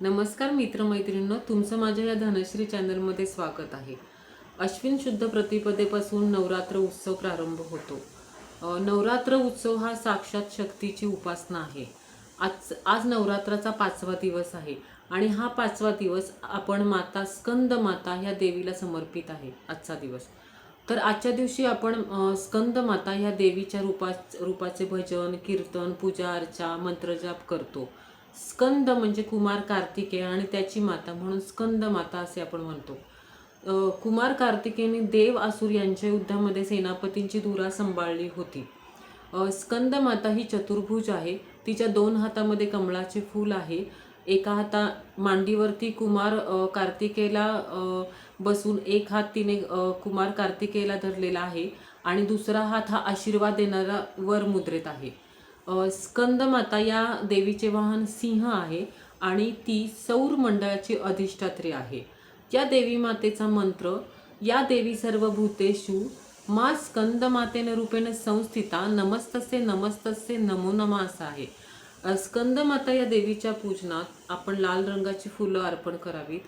नमस्कार मित्रमैत्रिणींनो तुमचं माझ्या या धनश्री चॅनलमध्ये स्वागत आहे. अश्विन शुद्ध प्रतिपदेपासून नवरात्र उत्सव प्रारंभ होतो. नवरात्र उत्सव हा साक्षात शक्तीची उपासना आहे. आज आज नवरात्राचा पाचवा दिवस आहे आणि हा पाचवा दिवस आपण माता स्कंद माता ह्या देवीला समर्पित आहे आजचा दिवस. तर आजच्या दिवशी आपण स्कंद माता ह्या देवीच्या रूपा रूपाचे भजन कीर्तन पूजा अर्चा मंत्रजाप करतो. स्कंद म्हणजे कुमार कार्तिकेय आणि त्याची माता म्हणून स्कंद माता असे आपण म्हणतो. कुमार कार्तिकेयने देव आसूर यांच्या युद्धामध्ये सेनापतींची धुरा सांभाळली होती. स्कंद माता ही चतुर्भुज आहे. तिच्या दोन हातामध्ये कमळाचे फूल आहे. एका हाता मांडीवरती कुमार कार्तिकेला कार्तिकेयला बसून एक हात तिने कुमार कार्तिकेयला धरलेला आहे आणि दुसरा हात हा आशीर्वाद देणारा वर मुद्रेत आहे. स्कंदमाता या देवीचे वाहन सिंह आहे आणि ती सौर मंडळाची अधिष्ठात्री आहे. या देवी मातेचा मंत्र या देवी सर्व भूतेषु मा स्कंदमातेन रूपेण संस्थिता नमस्तसे नमस्तसे नमो नमास आहे स्कंदमाता या देवीच्या पूजनात आपण लाल रंगाची फुलं अर्पण करावीत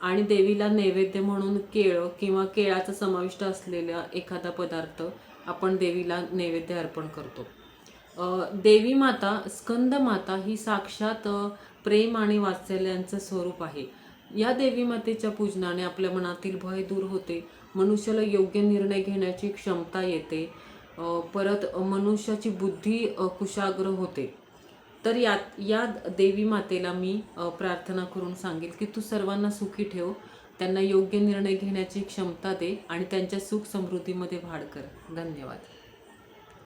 आणि देवीला नैवेद्य म्हणून केळं किंवा केळाचा समाविष्ट असलेला एखादा पदार्थ आपण देवीला नैवेद्य अर्पण करतो. देवी माता स्कंद माता ही साक्षात प्रेम आणि वात्सल्यांचं स्वरूप आहे. या देवी मातेच्या पूजनाने आपल्या मनातील भय दूर होते. मनुष्याला योग्य निर्णय घेण्याची क्षमता येते. परत मनुष्याची बुद्धी कुशाग्र होते. तर यात या देवी मातेला मी प्रार्थना करून सांगेल की तू सर्वांना सुखी ठेव. त्यांना योग्य निर्णय घेण्याची क्षमता दे आणि त्यांच्या सुख समृद्धीमध्ये वाढ कर. धन्यवाद.